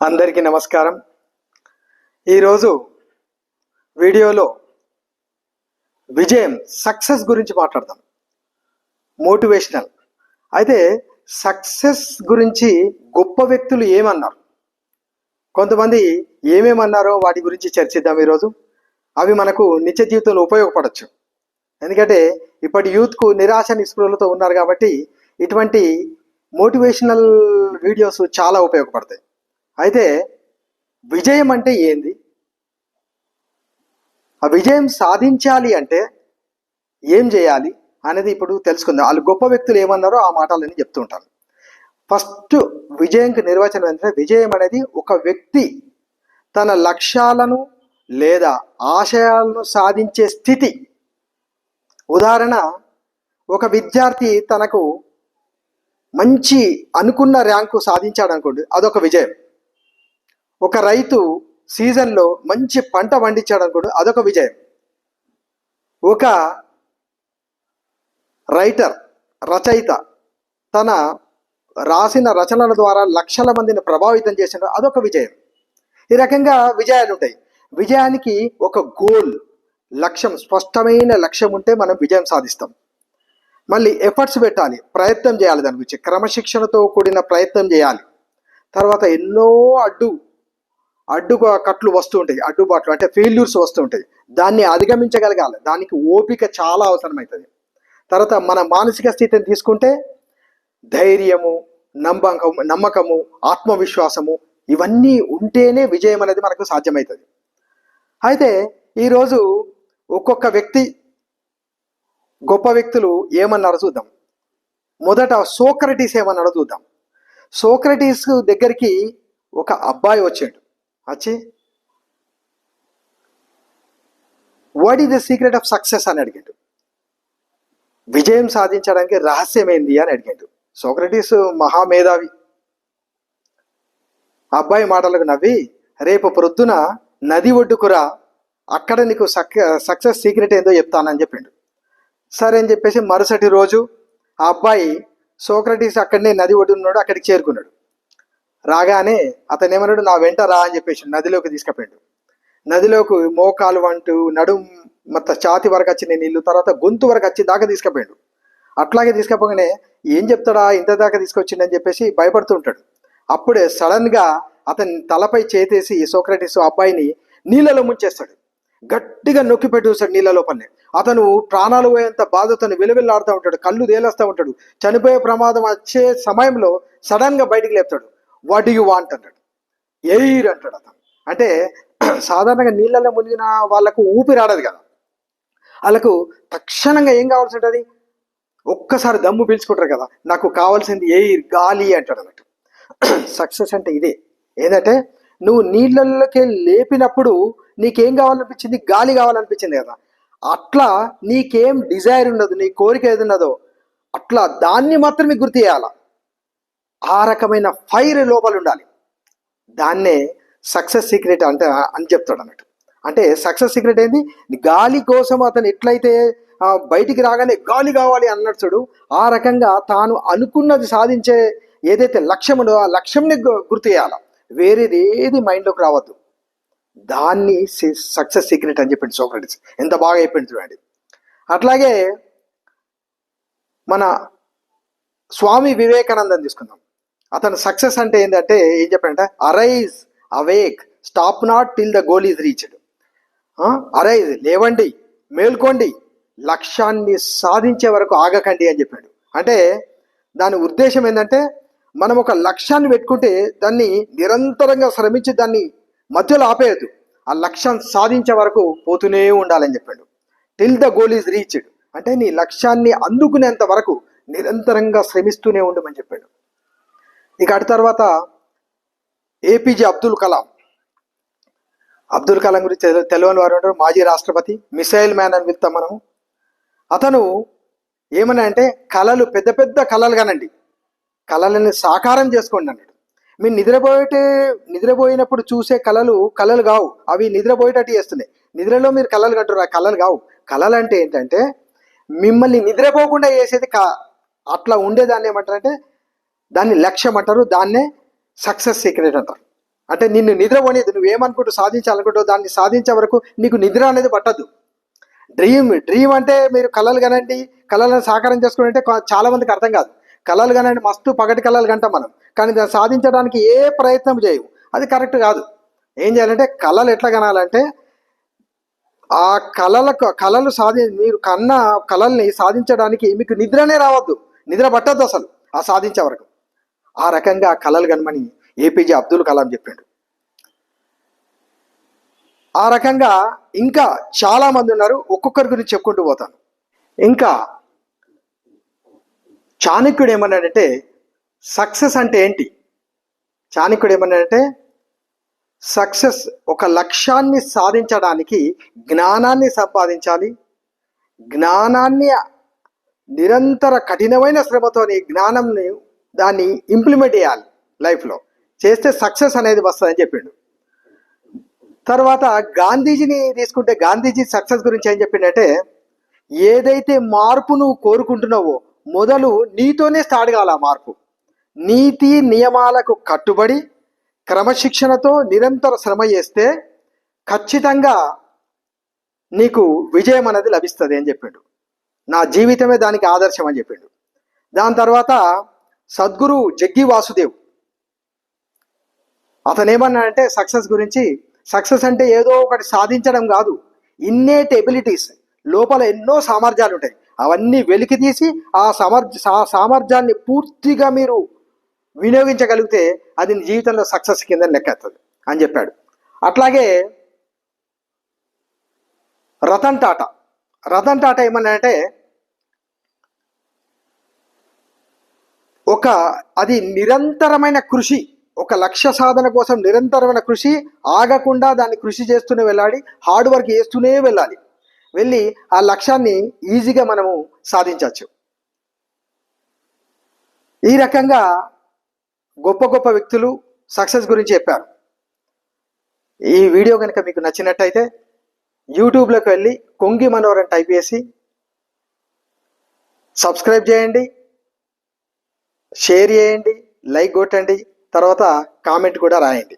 అందరికీ నమస్కారం. ఈరోజు వీడియోలో విజయం సక్సెస్ గురించి మాట్లాడదాం. మోటివేషనల్. అయితే సక్సెస్ గురించి గొప్ప వ్యక్తులు ఏమన్నారు? కొంతమంది ఏమేమన్నారో వాటి గురించి చర్చిద్దాం ఈరోజు. అవి మనకు నిత్య జీవితంలో ఉపయోగపడచ్చు. ఎందుకంటే ఇప్పటి యూత్కు నిరాశ నిస్పృహలతో ఉన్నారు కాబట్టి ఇటువంటి మోటివేషనల్ వీడియోస్ చాలా ఉపయోగపడతాయి. అయితే విజయం అంటే ఏంది? ఆ విజయం సాధించాలి అంటే ఏం చేయాలి అనేది ఇప్పుడు తెలుసుకుందాం. వాళ్ళు గొప్ప వ్యక్తులు ఏమన్నారో ఆ మాటలని చెప్తూ ఫస్ట్ విజయంకి నిర్వచనం ఏంటంటే విజయం అనేది ఒక వ్యక్తి తన లక్ష్యాలను లేదా ఆశయాలను సాధించే స్థితి. ఉదాహరణ ఒక విద్యార్థి తనకు మంచి అనుకున్న ర్యాంకు సాధించాడు అనుకోండి అదొక విజయం. ఒక రైతు సీజన్లో మంచి పంట పండించాడు అనుకోడు అదొక విజయం. ఒక రైటర్ రచయిత తన రాసిన రచనల ద్వారా లక్షల మందిని ప్రభావితం చేసిన అదొక విజయం. ఈ రకంగా విజయాలు ఉంటాయి. విజయానికి ఒక గోల్ లక్ష్యం స్పష్టమైన లక్ష్యం ఉంటే మనం విజయం సాధిస్తాం. మళ్ళీ ఎఫర్ట్స్ పెట్టాలి ప్రయత్నం చేయాలి దాని గురించి. క్రమశిక్షణతో కూడిన ప్రయత్నం చేయాలి. తర్వాత ఎన్నో అడ్డు అడ్డు కట్లు వస్తూ ఉంటాయి అడ్డుబాట్లు అంటే ఫెయిల్యూర్స్ వస్తూ ఉంటాయి. దాన్ని అధిగమించగలగాలి. దానికి ఓపిక చాలా అవసరమవుతుంది తర్వాత మన మానసిక స్థితిని తీసుకుంటే ధైర్యము నమ్మకం నమ్మకము ఆత్మవిశ్వాసము ఇవన్నీ ఉంటేనే విజయం అనేది మనకు సాధ్యమవుతుంది అయితే ఈరోజు ఒక్కొక్క వ్యక్తి గొప్ప వ్యక్తులు ఏమన్నారో చూద్దాం. మొదట సోక్రటీస్ ఏమన్నాడో చూద్దాం. సోక్రటీస్ దగ్గరికి ఒక అబ్బాయి వచ్చాడు. అచ్చి? What is the secret of success అని అడిగాడు. విజయం సాధించడానికి రహస్యం ఏంది అని అడిగాడు. సోక్రటీస్ మహామేధావి. అబ్బాయి మాటలకు నవ్వి రేపు ప్రొద్దున నది ఒడ్డుకురా అక్కడ నీకు సక్ సక్సెస్ సీక్రెట్ ఏందో చెప్తానని చెప్పిండు. సరే అని చెప్పేసి మరుసటి రోజు ఆ అబ్బాయి సోక్రటీస్ అక్కడనే నది ఒడ్డున్నాడు అక్కడికి చేరుకున్నాడు. రాగానే అతను ఏమన్నాడు నా వెంట రా అని చెప్పేసి నదిలోకి తీసుకుపోయాడు నదిలోకి మోకాలు అంటూ నడుం మొత్తం ఛాతి వరకు వచ్చిన నీళ్ళు తర్వాత గొంతు వరకు వచ్చి దాకా తీసుకుపోయాడు అట్లాగే తీసుకపోగానే ఏం చెప్తాడా? ఇంత దాకా తీసుకొచ్చిండని చెప్పేసి భయపడుతూ ఉంటాడు. అప్పుడే సడన్గా అతని తలపై చేతేసి సోక్రటిస్ అబ్బాయిని నీళ్ళలో ముంచేస్తాడు. గట్టిగా నొక్కి పెట్టేస్తాడు నీళ్ళ లోపలనే. అతను ప్రాణాలు పోయేంత బాధతో విలువిల్లాడుతూ ఉంటాడు కళ్ళు తేలేస్తూ ఉంటాడు. చనిపోయే ప్రమాదం వచ్చే సమయంలో సడన్గా బయటికి లేపుతాడు. వాట్ యు వాంట్ అంటాడు. ఎయిర్ అంటాడు అతను. అంటే సాధారణంగా నీళ్ళలో మునిగిన వాళ్ళకు ఊపిరి ఆడదు కదా. వాళ్ళకు తక్షణంగా ఏం కావాల్సి ఉంటుంది? ఒక్కసారి దమ్ము పీల్చుకుంటారు కదా. నాకు కావాల్సింది ఎయిర్ గాలి అంటాడు అన్నట్టు. సక్సెస్ అంటే ఇదే. ఏంటంటే నువ్వు నీళ్ళలోకి లేపినప్పుడు నీకేం కావాలనిపించింది? గాలి కావాలనిపించింది కదా. అట్లా నీకేం డిజైర్ ఉండదు నీ కోరిక ఏది ఉన్నదో అట్లా దాన్ని మాత్రమే గుర్తు చేయాల? ఆ రకమైన ఫైర్ లోపల ఉండాలి దాన్నే సక్సెస్ సీక్రెట్ అంటే అని చెప్తాడు అన్నట్టు. అంటే సక్సెస్ సీక్రెట్ ఏంది? గాలి కోసం అతను ఎట్లయితే బయటికి రాగానే గాలి కావాలి అన్నట్టు చూడు ఆ రకంగా తాను అనుకున్నది సాధించే ఏదైతే లక్ష్యం ఉందో ఆ లక్ష్యంని గుర్తు చేయాల వేరేది ఏది మైండ్లోకి రావద్దు. దాన్ని సక్సెస్ సీక్రెట్ అని చెప్పింది సోక్రటిస్. ఎంత బాగా చెప్పింది చూడండి. అట్లాగే మన స్వామి వివేకానందని తీసుకుందాం. అతను సక్సెస్ అంటే ఏంటంటే ఏం చెప్పాడంటే arise awake stop not till the goal is reached arise లేవండి మేల్కోండి లక్ష్యాన్ని సాధించే వరకు ఆగకండి అని చెప్పాడు. అంటే దాని ఉద్దేశం ఏంటంటే మనం ఒక లక్ష్యాన్ని పెట్టుకుంటే దాన్ని నిరంతరంగా శ్రమించి దాన్ని మధ్యలో ఆపేయద్దు. ఆ లక్ష్యాన్ని సాధించే వరకు పోతూనే ఉండాలని చెప్పాడు. Till the goal is reached అంటే నీ లక్ష్యాన్ని అందుకునేంత వరకు నిరంతరంగా శ్రమిస్తూనే ఉండమని చెప్పాడు. ఇక అటు తర్వాత ఏపీజే అబ్దుల్ కలాం. అబ్దుల్ కలాం గురించి తెలియని వారు ఉంటారు. మాజీ రాష్ట్రపతి మిసైల్ మ్యాన్ అని పిలుస్తాం మనము. అతను ఏమని అంటే కళలు పెద్ద పెద్ద కళలు కానండి కళలని సాకారం చేసుకోండి అన్నాడు. మీరు నిద్రపోయేటే నిద్రపోయినప్పుడు చూసే కళలు కళలు కావు. అవి నిద్రపోయేటట్టు చేస్తున్నాయి. నిద్రలో మీరు కళలు కంటారు ఆ కళలు కావు. కళలు అంటే ఏంటంటే మిమ్మల్ని నిద్రపోకుండా చేసేది కా అట్లా ఉండేదాన్ని ఏమంటారంటే దాన్ని లక్ష్యం అంటారు దాన్నే సక్సెస్ సీక్రెట్ అంటారు. అంటే నిన్ను నిద్రపోనేది నువ్వేమనుకుంటూ సాధించాలనుకుంటావు దాన్ని సాధించే వరకు నీకు నిద్ర అనేది పట్టదు. డ్రీమ్ డ్రీమ్ అంటే మీరు కళలు కనండి కళలను సాకారం చేసుకుంటే చాలా మందికి అర్థం కాదు. కళలు కనండి మస్తు పగటి కళలు కంటాం మనం. కానీ దాన్ని సాధించడానికి ఏ ప్రయత్నం చేయవు. అది కరెక్ట్ కాదు. ఏం చేయాలంటే కళలు ఎట్లా కనాలంటే ఆ కళలకు కళలు సాధి మీరు కన్న కళల్ని సాధించడానికి మీకు నిద్రనే రావద్దు. నిద్ర పట్టద్దు అసలు ఆ సాధించే వరకు. ఆ రకంగా కళలు కనమని ఏపీజే అబ్దుల్ కలాం చెప్పాడు. ఆ రకంగా ఇంకా చాలామంది ఉన్నారు ఒక్కొక్కరి గురించి చెప్పుకుంటూ పోతాను. ఇంకా చాణక్యుడు ఏమన్నాడంటే సక్సెస్ అంటే ఏంటి? చాణక్యుడు ఏమన్నాడంటే సక్సెస్ ఒక లక్ష్యాన్ని సాధించడానికి జ్ఞానాన్ని సంపాదించాలి జ్ఞానాన్ని నిరంతర కఠినమైన శ్రమతోని జ్ఞానంని దాన్ని ఇంప్లిమెంట్ చేయాలి లైఫ్లో చేస్తే సక్సెస్ అనేది వస్తుందని చెప్పిండు. తర్వాత గాంధీజీని తీసుకుంటే గాంధీజీ సక్సెస్ గురించి ఏం చెప్పిండంటే ఏదైతే మార్పు నువ్వు కోరుకుంటున్నావో మొదలు నీతోనే స్టార్ట్ కావాలి ఆ మార్పు. నీతి నియమాలకు కట్టుబడి క్రమశిక్షణతో నిరంతర శ్రమ చేస్తే ఖచ్చితంగా నీకు విజయం అనేది లభిస్తుంది అని చెప్పిండు. నా జీవితమే దానికి ఆదర్శం అని చెప్పిండు. దాని తర్వాత సద్గురు జగ్గి వాసుదేవ్. అతను ఏమన్నాడంటే సక్సెస్ గురించి సక్సెస్ అంటే ఏదో ఒకటి సాధించడం కాదు. ఇన్నేట్ ఎబిలిటీస్ లోపల ఎన్నో సామర్థ్యాలు ఉంటాయి. అవన్నీ వెలికి తీసి ఆ సమర్థ ఆ సామర్థ్యాన్ని పూర్తిగా మీరు వినియోగించగలిగితే అది జీవితంలో సక్సెస్ కింద లెక్కేస్తుంది అని చెప్పాడు. అట్లాగే రతన్ టాటా. రతన్ టాటా ఏమన్నాడంటే ఒక అది నిరంతరమైన కృషి. ఒక లక్ష్య సాధన కోసం నిరంతరమైన కృషి ఆగకుండా దాన్ని కృషి చేస్తూనే వెళ్ళాలి హార్డ్ వర్క్ చేస్తూనే వెళ్ళాలి. వెళ్ళి ఆ లక్ష్యాన్ని ఈజీగా మనము సాధించవచ్చు. ఈ రకంగా గొప్ప గొప్ప వ్యక్తులు సక్సెస్ గురించి చెప్పారు. ఈ వీడియో కనుక మీకు నచ్చినట్టయితే యూట్యూబ్లోకి వెళ్ళి కొంగి మనోహర్ టైప్ చేసి సబ్స్క్రైబ్ చేయండి. షేర్ చేయండి లైక్ కొట్టండి తర్వాత కామెంట్ కూడా రాయండి.